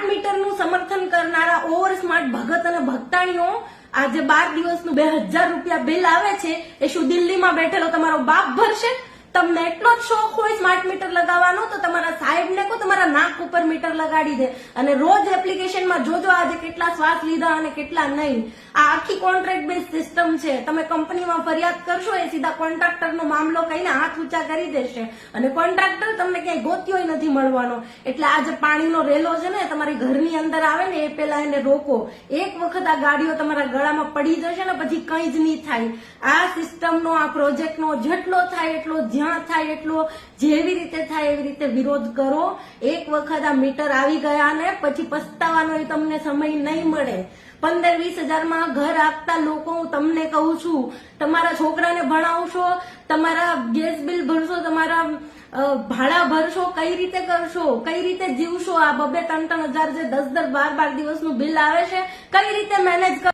Smart મીટરનું સમર્થન કરનારા over smart ભગત અને ભક્તાણીઓ આજે બાર દિવસનું બે હજાર રૂપિયા બિલ આવે છે. એ શું દિલ્હીમાં બેઠેલો તમારો બાપ ભરશે? તમને એટલો જ શોખ હોય સ્માર્ટ મીટર લગાવવાનો તો તમારા સાહેબને કહો તમારા નાક ઉપર મીટર લગાડી દે. અને રોજ એપ્લિકેશનમાં જોજો આજે કેટલા શ્વાસ લીધા અને કેટલા નહીં. આ આખી કોન્ટ્રાક્ટ બેઝ સિસ્ટમ છે. તમે કંપનીમાં ફરિયાદ કરશો એ સીધા કોન્ટ્રાક્ટરનો મામલો કહીને હાથ ઊંચા કરી દેશે. અને કોન્ટ્રાક્ટર તમને ક્યાંય ગોત્યો નથી મળવાનો. એટલે આ જે પાણીનો રેલો છે ને તમારી ઘરની અંદર આવે ને એ પેલા એને રોકો. એક વખત આ ગાડીઓ તમારા ગળામાં પડી જશે ને પછી કંઈ જ નહીં થાય. આ સિસ્ટમનો, આ પ્રોજેક્ટનો જેટલો થાય એટલો, જ્યાં થાય એટલો, જેવી રીતે થાય એવી રીતે વિરોધ કરો. એક વખત આ મીટર આવી ગયા ને પછી પસ્તાવાનો તમને સમય નહીં મળે. પંદર, વીસ હજારમાં ઘર આપતા લોકો, હું તમને કહું છું, તમારા છોકરાને ભણાવશો, તમારા ગેસ બિલ ભરશો, તમારા ભાડા ભરશો, કઈ રીતે કરશો, કઈ રીતે જીવશો, આ બબે ત્રણ ત્રણ હજાર જે દસ દસ બાર બાર દિવસનું બિલ આવે છે, કઈ રીતે મેનેજ